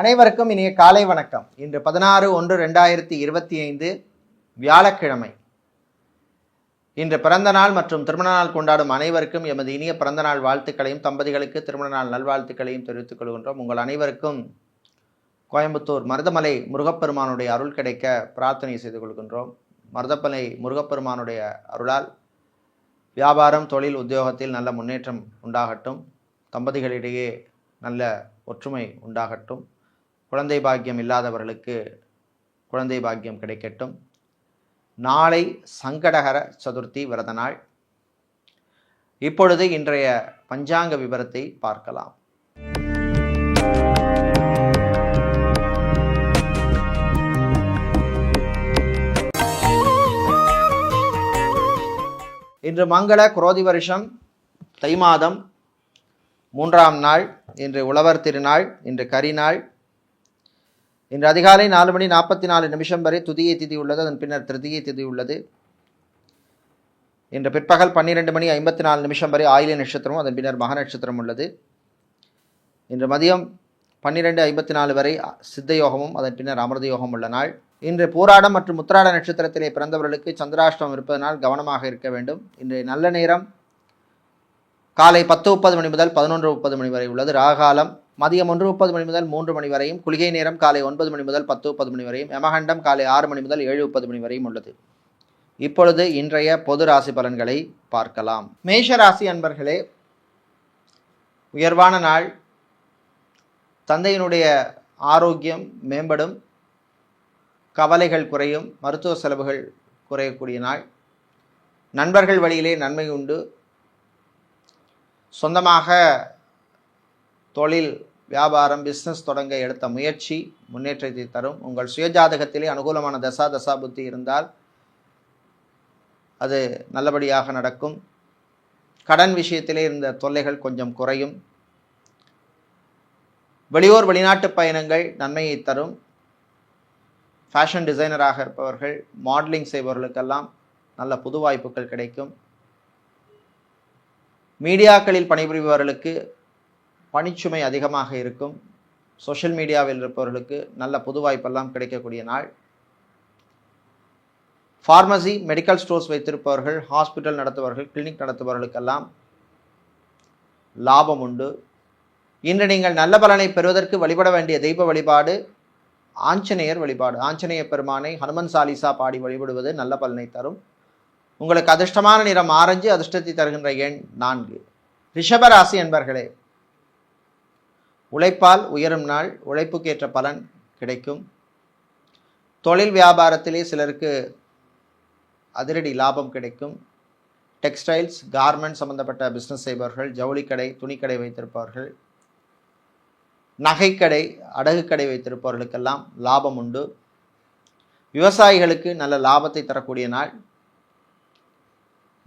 அனைவருக்கும் இனிய காலை வணக்கம். இன்று பதினாறு ஒன்று ரெண்டாயிரத்தி இருபத்தி ஐந்து வியாழக்கிழமை. இன்று பிறந்த நாள் மற்றும் திருமண நாள் கொண்டாடும் அனைவருக்கும் எமது இனிய பிறந்த நாள் வாழ்த்துக்களையும் தம்பதிகளுக்கு திருமண நாள் நல்வாழ்த்துக்களையும் தெரிவித்துக் கொள்கின்றோம். உங்கள் அனைவருக்கும் கோயம்புத்தூர் மருதமலை முருகப்பெருமானுடைய அருள் கிடைக்க பிரார்த்தனை செய்து கொள்கின்றோம். மருதமலை முருகப்பெருமானுடைய அருளால் வியாபாரம் தொழில் உத்தியோகத்தில் நல்ல முன்னேற்றம் உண்டாகட்டும். தம்பதிகளிடையே நல்ல ஒற்றுமை உண்டாகட்டும். குழந்தை பாக்கியம் இல்லாதவர்களுக்கு குழந்தை பாக்கியம் கிடைக்கட்டும். நாளை சங்கடகர சதுர்த்தி விரத நாள். இப்பொழுது இன்றைய பஞ்சாங்க விவரத்தை பார்க்கலாம். இன்று மங்கள குரோதி வருஷம் தை மாதம் மூன்றாம் நாள் இன்று உழவர் திருநாள் இன்று கரிநாள் இன்று அதிகாலை நாலு மணி நாற்பத்தி நாலு நிமிஷம் வரை துதியை திதி உள்ளது அதன் பின்னர் திருதியை திதி உள்ளது. இன்று பிற்பகல் பன்னிரெண்டு மணி ஐம்பத்தி நாலு நிமிஷம் வரை ஆயில நட்சத்திரம் அதன் பின்னர் மக நட்சத்திரம் உள்ளது. இன்று மதியம் பன்னிரெண்டு ஐம்பத்தி நாலு வரை சித்த யோகமும் அதன் பின்னர் அமிர்த யோகம் உள்ள நாள். இன்று பூராடம் மற்றும் முத்திராட நட்சத்திரத்திலே பிறந்தவர்களுக்கு சந்திராஷ்டமம் இருப்பதனால் கவனமாக இருக்க வேண்டும். இன்றைய நல்ல நேரம் காலை பத்து முப்பது மணி முதல் பதினொன்று முப்பது மணி வரை உள்ளது. ராகாலம் மதியம் ஒன்று முப்பது மணி முதல் மூன்று மணி வரையும் குளிகை நேரம் காலை ஒன்பது மணி முதல் பத்து முப்பது மணி வரையும் யமகண்டம் காலை ஆறு மணி முதல் ஏழு முப்பது மணி வரையும் உள்ளது. இப்பொழுது இன்றைய பொது ராசி பலன்களை பார்க்கலாம். மேஷ ராசி அன்பர்களே உயர்வான நாள் தந்தையினுடைய ஆரோக்கியம் மேம்படும் கவலைகள் குறையும் மருத்துவ செலவுகள் குறையக்கூடிய நாள். நண்பர்கள் வழியிலே நன்மை உண்டு. சொந்தமாக தொழில் வியாபாரம் பிஸ்னஸ் தொடங்க எடுத்த முயற்சி முன்னேற்றத்தை தரும். உங்கள் சுயஜாதகத்திலே அனுகூலமான தசா தசா புத்தி இருந்தால் அது நல்லபடியாக நடக்கும். கடன் விஷயத்திலே இருந்த தொல்லைகள் கொஞ்சம் குறையும். வெளியூர் வெளிநாட்டு பயணங்கள் நன்மையை தரும். ஃபேஷன் டிசைனராக இருப்பவர்கள் மாடலிங் செய்பவர்களுக்கெல்லாம் நல்ல புது வாய்ப்புகள் கிடைக்கும். மீடியாக்களில் பணிபுரிபவர்களுக்கு பணிச்சுமை அதிகமாக இருக்கும். சோஷியல் மீடியாவில் இருப்பவர்களுக்கு நல்ல புது வாய்ப்பெல்லாம் கிடைக்கக்கூடிய நாள். ஃபார்மசி மெடிக்கல் ஸ்டோர்ஸ் வைத்திருப்பவர்கள் ஹாஸ்பிட்டல் நடத்துபவர்கள் கிளினிக் நடத்துபவர்களுக்கெல்லாம் லாபம் உண்டு. இன்று நீங்கள் நல்ல பலனை பெறுவதற்கு வழிபட வேண்டிய தெய்வ வழிபாடு ஆஞ்சநேயர் வழிபாடு. ஆஞ்சநேய பெருமானை ஹனுமன் சாலிசா பாடி வழிபடுவது நல்ல பலனை தரும். உங்களுக்கு அதிர்ஷ்டமான நிறம் ஆரஞ்சு அதிர்ஷ்டத்தை தருகின்ற எண் நான்கு. ரிஷபராசி என்பர்களே உழைப்பால் உயரும் நாள் உழைப்புக்கேற்ற பலன் கிடைக்கும். தொழில் வியாபாரத்திலே சிலருக்கு அதிரடி லாபம் கிடைக்கும். டெக்ஸ்டைல்ஸ் கார்மெண்ட் சம்பந்தப்பட்ட பிஸ்னஸ் செய்பவர்கள் ஜவுளிக்கடை துணிக்கடை வைத்திருப்பவர்கள் நகைக்கடை அடகுக்கடை வைத்திருப்பவர்களுக்கெல்லாம் லாபம் உண்டு. விவசாயிகளுக்கு நல்ல லாபத்தை தரக்கூடிய நாள்.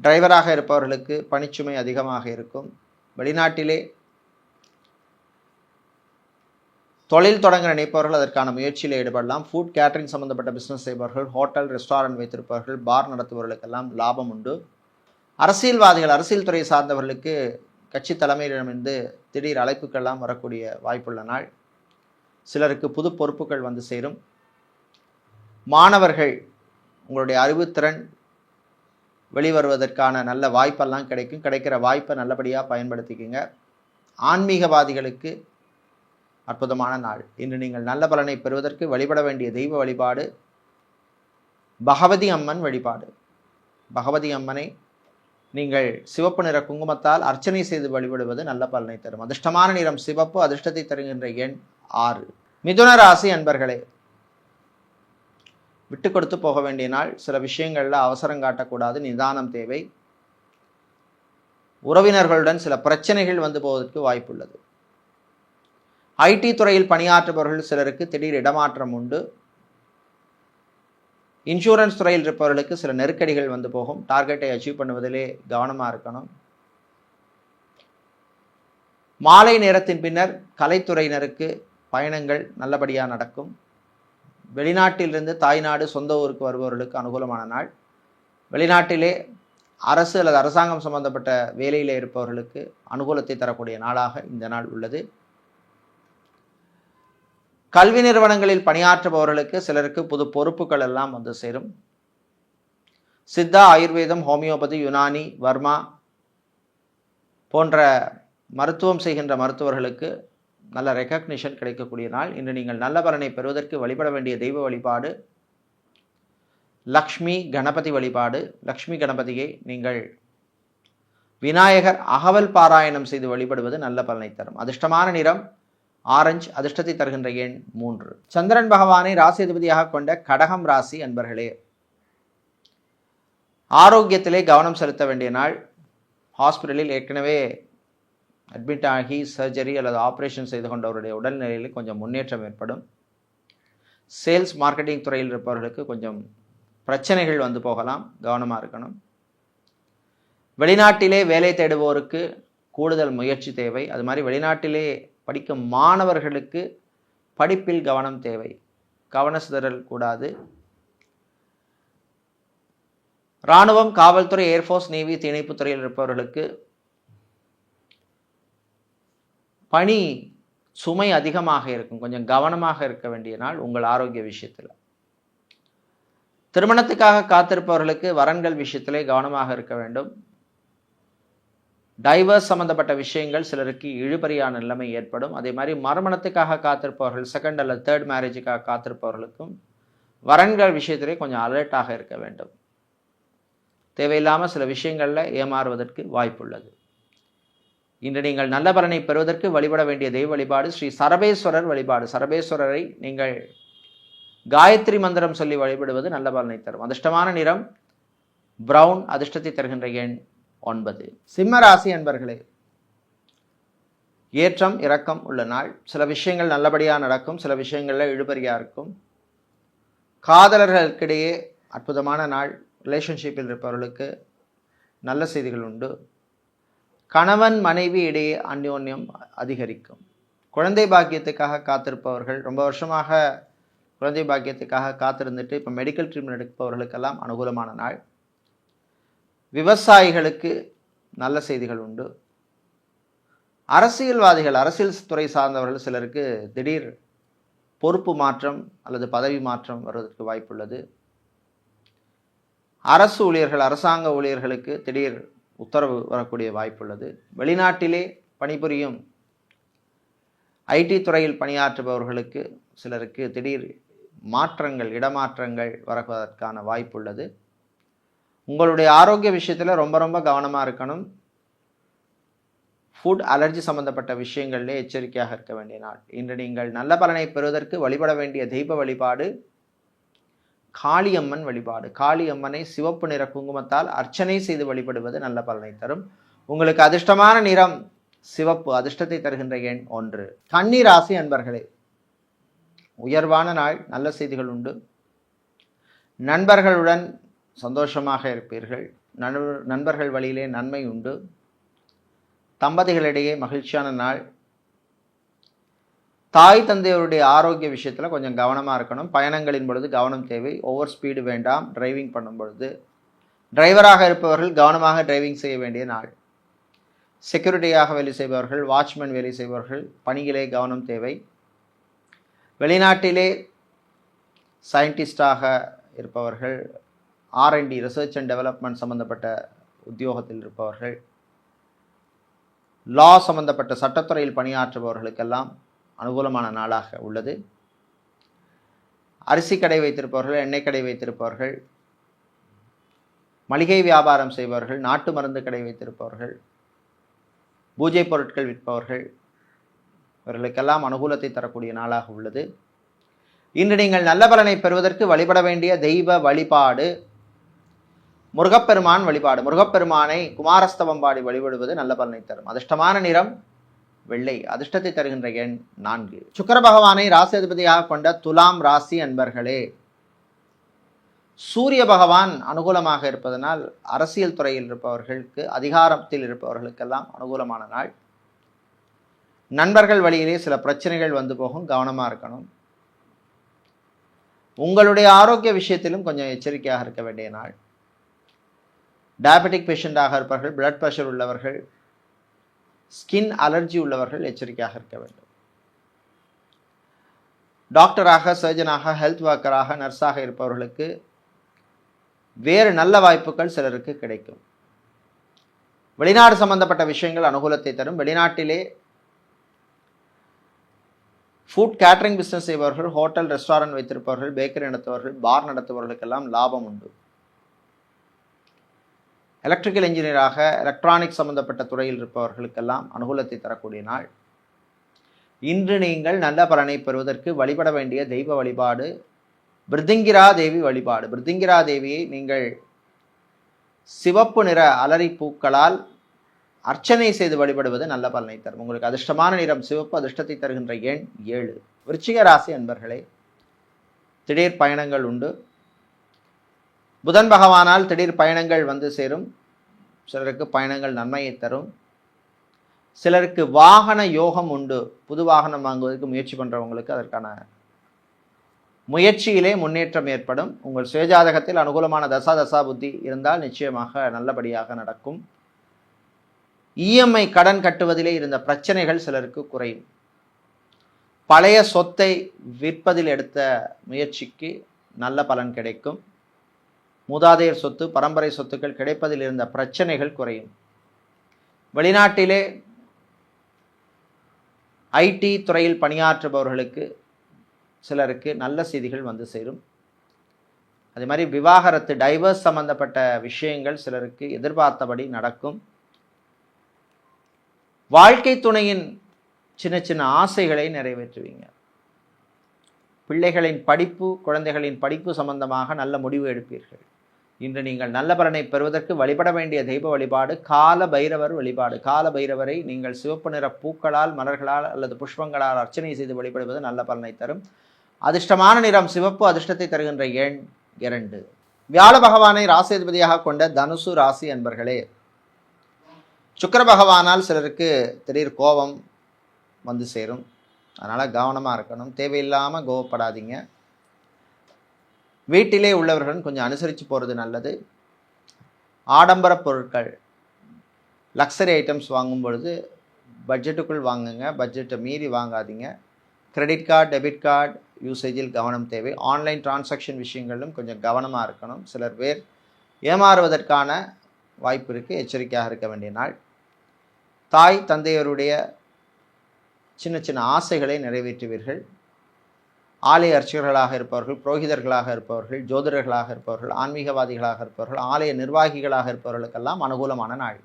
டிரைவராக இருப்பவர்களுக்கு பணிச்சுமை அதிகமாக இருக்கும். வெளிநாட்டிலே தொழில் தொடங்க நினைப்பவர்கள் அதற்கான முயற்சியில் ஈடுபடலாம். ஃபுட் கேட்டரிங் சம்பந்தப்பட்ட பிஸ்னஸ் செய்பவர்கள் ஹோட்டல் ரெஸ்டாரண்ட் வைத்திருப்பவர்கள் பார் நடத்துபவர்களுக்கெல்லாம் லாபம் உண்டு. அரசியல்வாதிகள் அரசியல் துறை சார்ந்தவர்களுக்கு கட்சி தலைமையிடமிருந்து திடீர் அழைப்புக்கெல்லாம் வரக்கூடிய வாய்ப்புள்ள நாள். சிலருக்கு புது பொறுப்புகள் வந்து சேரும். மாணவர்கள் உங்களுடைய அறிவுத்திறன் வெளிவருவதற்கான நல்ல வாய்ப்பெல்லாம் கிடைக்கும். கிடைக்கிற வாய்ப்பை நல்லபடியாக பயன்படுத்திக்கங்க. ஆன்மீகவாதிகளுக்கு அற்புதமான நாள். இன்று நீங்கள் நல்ல பலனை பெறுவதற்கு வழிபட வேண்டிய தெய்வ வழிபாடு பகவதி அம்மன் வழிபாடு. பகவதி அம்மனை நீங்கள் சிவப்பு நிற குங்குமத்தால் அர்ச்சனை செய்து வழிபடுவது நல்ல பலனை தரும். அதிர்ஷ்டமான நிறம் சிவப்பு அதிர்ஷ்டத்தை தருகின்ற எண் ஆறு. மிதுன ராசி அன்பர்களே விட்டு கொடுத்து போக வேண்டிய நாள். சில விஷயங்களில் அவசரம் காட்டக்கூடாது நிதானம் தேவை. உறவினர்களுடன் சில பிரச்சனைகள் வந்து போவதற்கு வாய்ப்புள்ளது. ஐடி துறையில் பணியாற்றுபவர்கள் சிலருக்கு திடீர் இடமாற்றம் உண்டு. இன்சூரன்ஸ் துறையில் இருப்பவர்களுக்கு சில நெருக்கடிகள் வந்து போகும். டார்கெட்டை அச்சீவ் பண்ணுவதிலே கவனமாக இருக்கணும். மாலை நேரத்தின் பின்னர் கலைத்துறையினருக்கு பயணங்கள் நல்லபடியாக நடக்கும். வெளிநாட்டிலிருந்து தாய்நாடு சொந்த ஊருக்கு வருபவர்களுக்கு அனுகூலமான நாள். வெளிநாட்டிலே அரசு அல்லது அரசாங்கம் சம்பந்தப்பட்ட வேலையில் இருப்பவர்களுக்கு அனுகூலத்தை தரக்கூடிய நாளாக இந்த நாள் உள்ளது. கல்வி நிறுவனங்களில் பணியாற்றுபவர்களுக்கு சிலருக்கு புது பொறுப்புகள் எல்லாம் வந்து சேரும். சித்தா ஆயுர்வேதம் ஹோமியோபதி யுனானி வர்மா போன்ற மருத்துவம் செய்கின்ற மருத்துவர்களுக்கு நல்ல ரெக்கக்னிஷன் கிடைக்கக்கூடிய நாள். இன்று நீங்கள் நல்ல பலனை பெறுவதற்கு வழிபட வேண்டிய தெய்வ வழிபாடு லக்ஷ்மி கணபதி வழிபாடு. லக்ஷ்மி கணபதியை நீங்கள் விநாயகர் அகவல் பாராயணம் செய்து வழிபடுவது நல்ல பலனை தரும். அதிர்ஷ்டமான நிறம் ஆரஞ்சு அதிர்ஷ்டத்தை தருகின்ற எண் மூன்று. சந்திரன் பகவானை ராசி அதிபதியாக கொண்ட கடகம் ராசி அன்பர்களே ஆரோக்கியத்திலே கவனம் செலுத்த வேண்டிய நாள். ஹாஸ்பிட்டலில் ஏற்கனவே அட்மிட் ஆகி சர்ஜரி அல்லது ஆப்ரேஷன் செய்து கொண்டவருடைய உடல்நிலையில் கொஞ்சம் முன்னேற்றம் ஏற்படும். சேல்ஸ் மார்க்கெட்டிங் துறையில் இருப்பவர்களுக்கு கொஞ்சம் பிரச்சனைகள் வந்து போகலாம் கவனமாக இருக்கணும். வெளிநாட்டிலே வேலை தேடுவோருக்கு கூடுதல் முயற்சி தேவை. அது மாதிரி வெளிநாட்டிலே படிக்கும் மாணவர்களுக்கு படிப்பில் கவனம் தேவை. கவன சிதறல் கூடாது. இராணுவம் காவல்துறை ஏர்ஃபோர்ஸ் நேவி தீயணைப்புத் துறையில் இருப்பவர்களுக்கு பணி சுமை அதிகமாக இருக்கும். கொஞ்சம் கவனமாக இருக்க வேண்டிய நாள் உங்கள் ஆரோக்கிய விஷயத்தில். திருமணத்துக்காக காத்திருப்பவர்களுக்கு வரன்கள் விஷயத்திலே கவனமாக இருக்க வேண்டும். டைவர்ஸ் சம்பந்தப்பட்ட விஷயங்கள் சிலருக்கு இழுபறியான நிலைமை ஏற்படும். அதே மாதிரி மறுமணத்துக்காக காத்திருப்பவர்கள் செகண்ட் அல்லது தேர்ட் மேரேஜுக்காக காத்திருப்பவர்களுக்கும் வரன்கள் விஷயத்திலே கொஞ்சம் அலர்ட்டாக இருக்க வேண்டும். தேவையில்லாமல் சில விஷயங்களில் ஏமாறுவதற்கு வாய்ப்புள்ளது. இன்று நீங்கள் நல்ல பலனை பெறுவதற்கு வழிபட வேண்டிய தெய்வ வழிபாடு ஸ்ரீ சரபேஸ்வரர் வழிபாடு. சரபேஸ்வரரை நீங்கள் காயத்ரி மந்திரம் சொல்லி வழிபடுவது நல்ல பலனை தரும். அதிர்ஷ்டமான நிறம் ப்ரௌன் அதிர்ஷ்டத்தை தருகின்ற எண் ஒன்பது. சிம்ம ராசி அன்பர்களே ஏற்றம் இரக்கம் உள்ள நாள். சில விஷயங்கள் நல்லபடியாக நடக்கும் சில விஷயங்களில் இழுபறியாக இருக்கும். காதலர்களுக்கிடையே அற்புதமான நாள். ரிலேஷன்ஷிப்பில் இருப்பவர்களுக்கு நல்ல செய்திகள் உண்டு. கணவன் மனைவி இடையே அந்யோன்யம் அதிகரிக்கும். குழந்தை பாக்கியத்துக்காக காத்திருப்பவர்கள் ரொம்ப வருஷமாக குழந்தை பாக்கியத்துக்காக காத்திருந்துட்டு இப்போ மெடிக்கல் ட்ரீட்மெண்ட் எடுப்பவர்களுக்கெல்லாம் அனுகூலமான நாள். விவசாயிகளுக்கு நல்ல செய்திகள் உண்டு. அரசியல்வாதிகள் அரசியல் துறை சார்ந்தவர்கள் சிலருக்கு திடீர் பொறுப்பு மாற்றம் அல்லது பதவி மாற்றம் வருவதற்கு வாய்ப்புள்ளது. அரசு ஊழியர்கள் அரசாங்க ஊழியர்களுக்கு திடீர் உத்தரவு வரக்கூடிய வாய்ப்புள்ளது. வெளிநாட்டிலே பணிபுரியும் ஐடி துறையில் பணியாற்றுபவர்களுக்கு சிலருக்கு திடீர் மாற்றங்கள் இடமாற்றங்கள் வரவதற்கான வாய்ப்புள்ளது. உங்களுடைய ஆரோக்கிய விஷயத்தில் ரொம்ப ரொம்ப கவனமாக இருக்கணும். ஃபுட் அலர்ஜி சம்பந்தப்பட்ட விஷயங்களிலே எச்சரிக்கையாக இருக்க வேண்டிய நாள். இன்று நீங்கள் நல்ல பலனை பெறுவதற்கு வழிபட வேண்டிய தெய்வ வழிபாடு காளியம்மன் வழிபாடு. காளியம்மனை சிவப்பு நிற குங்குமத்தால் அர்ச்சனை செய்து வழிபடுவது நல்ல பலனை தரும். உங்களுக்கு அதிர்ஷ்டமான நிறம் சிவப்பு அதிர்ஷ்டத்தை தருகின்ற எண் ஒன்று. கன்னி ராசி அன்பர்களே உயர்வான நாள் நல்ல செய்திகள் உண்டு. நண்பர்களுடன் சந்தோஷமாக இருப்பீர்கள். நண்பர் நண்பர்கள் வழியிலே நன்மை உண்டு. தம்பதிகளிடையே மகிழ்ச்சியான நாள். தாய் தந்தையருடைய ஆரோக்கிய விஷயத்தில் கொஞ்சம் கவனமாக இருக்கணும். பயணங்களின் பொழுது கவனம் தேவை. ஓவர் ஸ்பீடு வேண்டாம். டிரைவிங் பண்ணும் பொழுது. டிரைவராக இருப்பவர்கள் கவனமாக டிரைவிங் செய்ய வேண்டிய நாள். செக்யூரிட்டியாக வேலை செய்பவர்கள் வாட்ச்மேன் வேலை செய்பவர்கள் பணிகளே கவனம் தேவை. வெளிநாட்டிலே சயின்டிஸ்டாக இருப்பவர்கள் ஆர்என்டி ரிசர்ச் அண்ட் டெவலப்மெண்ட் சம்பந்தப்பட்ட உத்தியோகத்தில் இருப்பவர்கள் லா சம்பந்தப்பட்ட சட்டத்துறையில் பணியாற்றுபவர்களுக்கெல்லாம் அனுகூலமான நாளாக உள்ளது. அரிசி கடை வைத்திருப்பவர்கள் எண்ணெய் கடை வைத்திருப்பவர்கள் மளிகை வியாபாரம் செய்பவர்கள் நாட்டு மருந்து கடை வைத்திருப்பவர்கள் பூஜை பொருட்கள் விற்பவர்கள் இவர்களுக்கெல்லாம் அனுகூலத்தை தரக்கூடிய நாளாக உள்ளது. இன்று நீங்கள் நல்ல பலனை பெறுவதற்கு வழிபட வேண்டிய தெய்வ வழிபாடு முருகப்பெருமான் வழிபாடு. முருகப்பெருமானை குமாரஸ்தவம் பாடி வழிபடுவது நல்ல பலனை தரும். அதிர்ஷ்டமான நிறம் வெள்ளை. அதிர்ஷ்டத்தை தருகின்ற எண் நான்கு. சுக்கர பகவானை ராசி கொண்ட துலாம் ராசி அன்பர்களே சூரிய பகவான் அனுகூலமாக இருப்பதனால் அரசியல் துறையில் இருப்பவர்களுக்கு அதிகாரத்தில் இருப்பவர்களுக்கெல்லாம் அனுகூலமான நாள். நண்பர்கள் வழியிலே சில பிரச்சனைகள் வந்து போகும். கவனமாக இருக்கணும். உங்களுடைய ஆரோக்கிய விஷயத்திலும் கொஞ்சம் எச்சரிக்கையாக இருக்க வேண்டிய நாள். டயபெட்டிக் பேஷண்ட்டாக இருப்பவர்கள் பிளட் ப்ரெஷர் உள்ளவர்கள் ஸ்கின் அலர்ஜி உள்ளவர்கள் எச்சரிக்கையாக இருக்க வேண்டும். டாக்டராக சர்ஜனாக ஹெல்த் ஒர்க்கராக நர்ஸாக இருப்பவர்களுக்கு வேறு நல்ல வாய்ப்புகள் சிலருக்கு கிடைக்கும். வெளிநாடு சம்பந்தப்பட்ட விஷயங்கள் அனுகூலத்தை தரும். வெளிநாட்டிலே ஃபுட் கேட்டரிங் பிஸ்னஸ் செய்பவர்கள் ஹோட்டல் ரெஸ்டாரண்ட் வைத்திருப்பவர்கள் பேக்கரி நடத்துபவர்கள் பார் நடத்துபவர்களுக்கெல்லாம் லாபம் உண்டு. எலக்ட்ரிக்கல் இன்ஜினியராக எலக்ட்ரானிக் சம்பந்தப்பட்ட துறையில் இருப்பவர்களுக்கெல்லாம் அனுகூலத்தை தரக்கூடிய நாள். இன்று நீங்கள் நல்ல பலனை பெறுவதற்கு வழிபட வேண்டிய தெய்வ வழிபாடு பிருதிங்கிரா தேவி வழிபாடு. பிருதிங்கிரா தேவியை நீங்கள் சிவப்பு நிற அலரி பூக்களால் அர்ச்சனை செய்து வழிபடுவது நல்ல பலனை தரும். உங்களுக்கு அதிர்ஷ்டமான நிறம் சிவப்பு அதிர்ஷ்டத்தை தருகின்ற எண் ஏழு. விருச்சிக ராசி அன்பர்களே திடீர் பயணங்கள் உண்டு. புதன் பகவானால் திடீர் பயணங்கள் வந்து சேரும். சிலருக்கு பயணங்கள் நன்மையை தரும். சிலருக்கு வாகன யோகம் உண்டு. புது வாகனம் வாங்குவதற்கு முயற்சி பண்ணுறவங்களுக்கு அதற்கான முயற்சியிலே முன்னேற்றம் ஏற்படும். உங்கள் சுயஜாதகத்தில் அனுகூலமான தசா தசா புத்தி இருந்தால் நிச்சயமாக நல்லபடியாக நடக்கும். இஎம்ஐ கடன் கட்டுவதிலே இருந்த பிரச்சனைகள் சிலருக்கு குறையும். பழைய சொத்தை விற்பதில் எடுத்த முயற்சிக்கு நல்ல பலன் கிடைக்கும். மூதாதையர் சொத்து பரம்பரை சொத்துக்கள் கிடைப்பதில் இருந்த பிரச்சனைகள் குறையும். வெளிநாட்டிலே ஐடி துறையில் பணியாற்றுபவர்களுக்கு சிலருக்கு நல்ல செய்திகள் வந்து சேரும். அதே மாதிரி விவாகரத்து டைவர்ஸ் சம்பந்தப்பட்ட விஷயங்கள் சிலருக்கு எதிர்பார்த்தபடி நடக்கும். வாழ்க்கை துணையின் சின்ன சின்ன ஆசைகளை நிறைவேற்றுவீங்க. பிள்ளைகளின் படிப்பு குழந்தைகளின் படிப்பு சம்பந்தமாக நல்ல முடிவு எடுப்பீர்கள். இன்று நீங்கள் நல்ல பலனை பெறுவதற்கு வழிபட வேண்டிய தெய்வ வழிபாடு கால பைரவர் வழிபாடு. கால பைரவரை நீங்கள் சிவப்பு நிற பூக்களால் மலர்களால் அல்லது புஷ்பங்களால் அர்ச்சனை செய்து வழிபடுவது நல்ல பலனை தரும். அதிர்ஷ்டமான நிறம் சிவப்பு அதிர்ஷ்டத்தை தருகின்ற எண் இரண்டு. வியாழ பகவானை ராசிதிபதியாக கொண்ட தனுசு ராசி அன்பர்களே சுக்கர பகவானால் சிலருக்கு திடீர் கோபம் வந்து சேரும். அதனால் கவனமாக இருக்கணும். தேவையில்லாமல் கோவப்படாதீங்க வீட்டிலே உள்ளவர்களும் கொஞ்சம் அனுசரித்து போகிறது நல்லது. ஆடம்பர பொருட்கள் லக்ஸரி ஐட்டம்ஸ் வாங்கும் பொழுது பட்ஜெட்டுக்குள் வாங்குங்க. பட்ஜெட்டை மீறி வாங்காதீங்க. கிரெடிட் கார்டு டெபிட் கார்டு யூசேஜில் கவனம் தேவை. ஆன்லைன் டிரான்சாக்ஷன் விஷயங்களிலும் கொஞ்சம் கவனமாக இருக்கணும். சிலர் பேர் ஏமாறுவதற்கான வாய்ப்பு இருக்குது எச்சரிக்கையாக இருக்க வேண்டிய நாள். தாய் தந்தையருடைய சின்ன சின்ன ஆசைகளை நிறைவேற்றுவீர்கள். ஆலய அர்ச்சகர்களாக இருப்பவர்கள் புரோகிதர்களாக இருப்பவர்கள் ஜோதிடர்களாக இருப்பவர்கள் ஆன்மீகவாதிகளாக இருப்பவர்கள் ஆலய நிர்வாகிகளாக இருப்பவர்களுக்கெல்லாம் அனுகூலமான நாள்.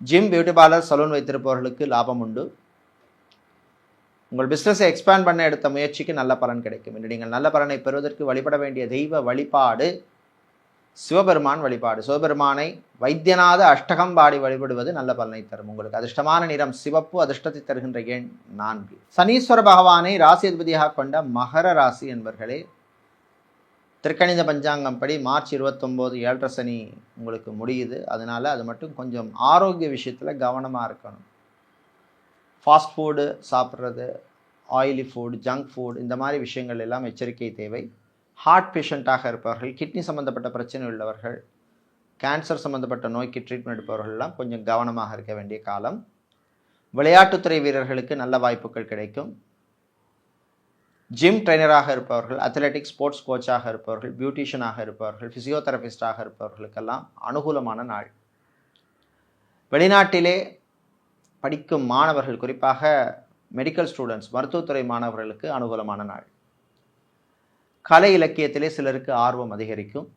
ஜிம் பியூட்டி பார்லர் சலூன் வைத்திருப்பவர்களுக்கு லாபம் உண்டு. உங்கள் பிஸ்னஸை எக்ஸ்பேண்ட் பண்ண எடுத்த முயற்சிக்கு நல்ல பலன் கிடைக்கும். இன்று நீங்கள் நல்ல பலனை பெறுவதற்கு வழிபட வேண்டிய தெய்வ வழிபாடு சிவபெருமான் வழிபாடு. சிவபெருமானை வைத்தியநாத அஷ்டகம் பாடி வழிபடுவது நல்ல பலனை தரும். உங்களுக்கு அதிர்ஷ்டமான நிறம் சிவப்பு அதிர்ஷ்டத்தை தருகின்ற எண் நான்கு. சனீஸ்வர பகவானை ராசி அதிபதியாக கொண்ட மகர ராசி என்பர்களே திருக்கணித பஞ்சாங்கம் படி மார்ச் இருபத்தொம்போது ஏழரை சனி உங்களுக்கு முடியுது. அதனால அது மட்டும் கொஞ்சம் ஆரோக்கிய விஷயத்தில் கவனமாக இருக்கணும். ஃபாஸ்ட் ஃபுட்டு சாப்பிட்றது ஆயிலி ஃபுட் ஜங்க் ஃபுட் இந்த மாதிரி விஷயங்கள் எல்லாம் எச்சரிக்கை தேவை. ஹார்ட் பேஷண்ட்டாக இருப்பவர்கள் கிட்னி சம்மந்தப்பட்ட பிரச்சனை உள்ளவர்கள் கேன்சர் சம்மந்தப்பட்ட நோய்க்கு ட்ரீட்மெண்ட் எடுப்பவர்கள்லாம் கொஞ்சம் கவனமாக இருக்க வேண்டிய காலம். விளையாட்டுத்துறை வீரர்களுக்கு நல்ல வாய்ப்புகள் கிடைக்கும். ஜிம் ட்ரைனராக இருப்பவர்கள் அத்லெட்டிக்ஸ் ஸ்போர்ட்ஸ் கோச்சாக இருப்பவர்கள் பியூட்டிஷியனாக இருப்பவர்கள் ஃபிசியோதெரபிஸ்டாக இருப்பவர்களுக்கெல்லாம் அனுகூலமான நாள். வெளிநாட்டிலே படிக்கும் மாணவர்கள் குறிப்பாக மெடிக்கல் ஸ்டூடெண்ட்ஸ் மருத்துவத்துறை மாணவர்களுக்கு அனுகூலமான நாள். கலை இலக்கியத்திலே சிலருக்கு ஆர்வம் அதிகரிக்கும்.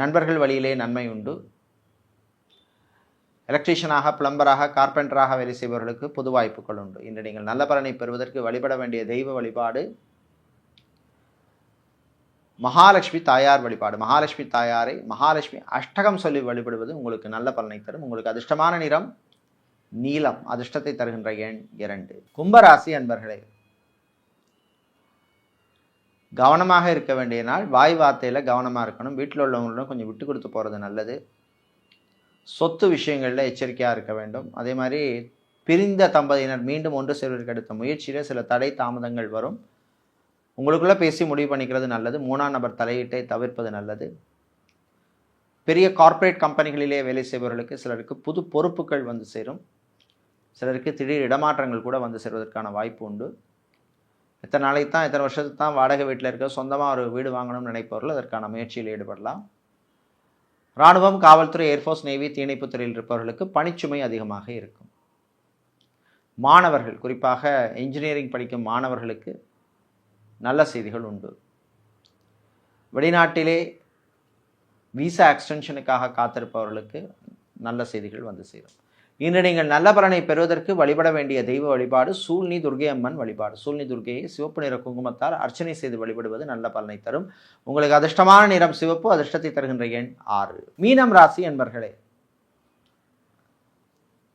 நண்பர்கள் வழியிலே நன்மை உண்டு. எலக்ட்ரீஷியனாக பிளம்பராக கார்பெண்டராக வேலை செய்பவர்களுக்கு புது வாய்ப்புகள் உண்டு. இன்று நீங்கள் நல்ல பலனை பெறுவதற்கு வழிபட வேண்டிய தெய்வ வழிபாடு மகாலட்சுமி தாயார் வழிபாடு. மகாலட்சுமி தாயாரை மகாலட்சுமி அஷ்டகம் சொல்லி வழிபடுவது உங்களுக்கு நல்ல பலனை தரும். உங்களுக்கு அதிர்ஷ்டமான நிறம் நீலம் அதிர்ஷ்டத்தை தருகின்ற எண் இரண்டு. கும்பராசி அன்பர்களே கவனமாக இருக்க வேண்டிய நாள் வாய் வார்த்தையில் கவனமாக இருக்கணும். வீட்டில் உள்ளவங்களும் கொஞ்சம் விட்டு கொடுத்து போகிறது நல்லது. சொத்து விஷயங்களில் எச்சரிக்கையாக இருக்க வேண்டும். அதே மாதிரி பிரிந்த தம்பதியினர் மீண்டும் ஒன்று சேர்வதற்கு எடுத்த முயற்சியில் சில தடை தாமதங்கள் வரும். உங்களுக்குள்ளே பேசி முடிவு பண்ணிக்கிறது நல்லது. மூணாம் நபர் தலையீட்டை தவிர்ப்பது நல்லது. பெரிய கார்ப்பரேட் கம்பெனிகளிலே வேலை செய்பவர்களுக்கு சிலருக்கு புது பொறுப்புகள் வந்து சேரும். சிலருக்கு திடீர் இடமாற்றங்கள் கூட வந்து சேர்வதற்கான வாய்ப்பு உண்டு. எத்தனை நாளைக்கு தான் எத்தனை வருஷத்துக்கு தான் வாடகை வீட்டில் இருக்க சொந்தமாக ஒரு வீடு வாங்கணும்னு நினைப்பவர்கள் அதற்கான முயற்சியில் ஈடுபடலாம். இராணுவம் காவல்துறை ஏர்ஃபோர்ஸ் நேவி தீயணைப்பு துறையில் இருப்பவர்களுக்கு பணிச்சுமை அதிகமாக இருக்கும். மாணவர்கள் குறிப்பாக இன்ஜினியரிங் படிக்கும் மாணவர்களுக்கு நல்ல செய்திகள் உண்டு. வெளிநாட்டிலே விசா எக்ஸ்டென்ஷனுக்காக காத்திருப்பவர்களுக்கு நல்ல செய்திகள் வந்து சேரும். இன்று நீங்கள் நல்ல பலனை பெறுவதற்கு வழிபட வேண்டிய தெய்வ வழிபாடு சூழ்நி துர்கை அம்மன் வழிபாடு. சூழ்நி துர்கையை சிவப்பு நிற குங்குமத்தால் அர்ச்சனை செய்து வழிபடுவது நல்ல பலனை தரும். உங்களுக்கு அதிர்ஷ்டமான நிறம் சிவப்பு அதிர்ஷ்டத்தை தருகின்ற எண் ஆறு. மீனம் ராசி என்பர்களே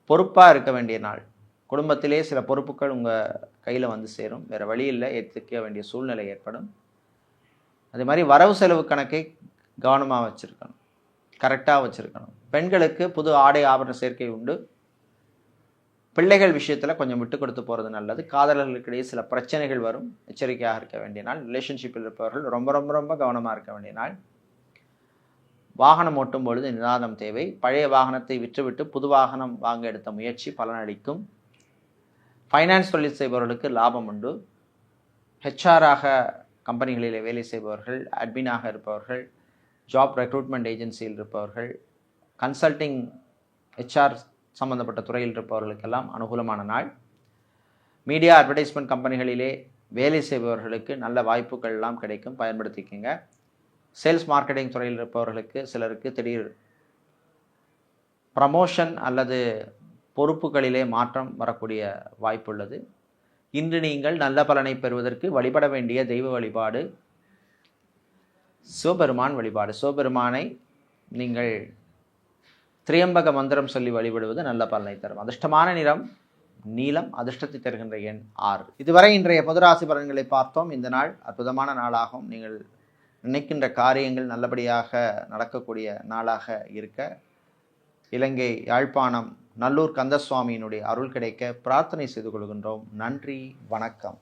பொறுப்பாக இருக்க வேண்டிய நாள். குடும்பத்திலே சில பொறுப்புகள் உங்கள் கையில் வந்து சேரும். வேறு வழி இல்லை ஏற்றுக்க வேண்டிய சூழ்நிலை ஏற்படும். அதே மாதிரி வரவு செலவு கணக்கை கவனமாக வச்சுருக்கணும். கரெக்டாக வச்சுருக்கணும். பெண்களுக்கு புது ஆடை ஆபரண சேர்க்கை உண்டு. பிள்ளைகள் விஷயத்தில் கொஞ்சம் விட்டு கொடுத்து போகிறது நல்லது. காதலர்களுக்கிடையே சில பிரச்சனைகள் வரும். எச்சரிக்கையாக இருக்க வேண்டிய நாள். ரிலேஷன்ஷிப்பில் இருப்பவர்கள் ரொம்ப ரொம்ப ரொம்ப கவனமாக இருக்க வேண்டிய நாள். வாகனம் ஓட்டும் பொழுது நிதானம் தேவை. பழைய வாகனத்தை விற்றுவிட்டு புது வாகனம் வாங்க எடுத்த முயற்சி பலனளிக்கும். ஃபைனான்ஸ் தொழில் செய்பவர்களுக்கு லாபம் உண்டு. ஹெச்ஆராக கம்பெனிகளில் வேலை செய்பவர்கள் அட்மினாக இருப்பவர்கள் ஜாப் ரெக்ரூட்மெண்ட் ஏஜென்சியில் இருப்பவர்கள் கன்சல்டிங் ஹெச்ஆர் சம்பந்தப்பட்ட துறையில் இருப்பவர்களுக்கெல்லாம் அனுகூலமான நாள். மீடியா அட்வர்டைஸ்மெண்ட் கம்பெனிகளிலே வேலை செய்பவர்களுக்கு நல்ல வாய்ப்புகள் எல்லாம் கிடைக்கும். பயன்படுத்திக்கங்க. சேல்ஸ் மார்க்கெட்டிங் துறையில் இருப்பவர்களுக்கு சிலருக்கு திடீர் ப்ரமோஷன் அல்லது பொறுப்புகளிலே மாற்றம் வரக்கூடிய வாய்ப்புள்ளது. இன்று நீங்கள் நல்ல பலனை பெறுவதற்கு வழிபட வேண்டிய தெய்வ வழிபாடு சிவபெருமான் வழிபாடு. சிவபெருமானை நீங்கள் திரியம்பக மந்திரம் சொல்லி வழிபடுவது நல்ல பலனை தரும். அதிர்ஷ்டமான நிறம் நீலம் அதிர்ஷ்டத்தை தருகின்ற எண் ஆறு. இதுவரை இன்றைய பொதுராசி பலன்களை பார்த்தோம். இந்த நாள் அற்புதமான நாளாகும் நீங்கள் நினைக்கின்ற காரியங்கள் நல்லபடியாக நடக்கக்கூடிய நாளாக இருக்க. இலங்கை யாழ்ப்பாணம் நல்லூர் கந்தசுவாமியினுடைய அருள் கிடைக்க பிரார்த்தனை செய்து கொள்கின்றோம். நன்றி வணக்கம்.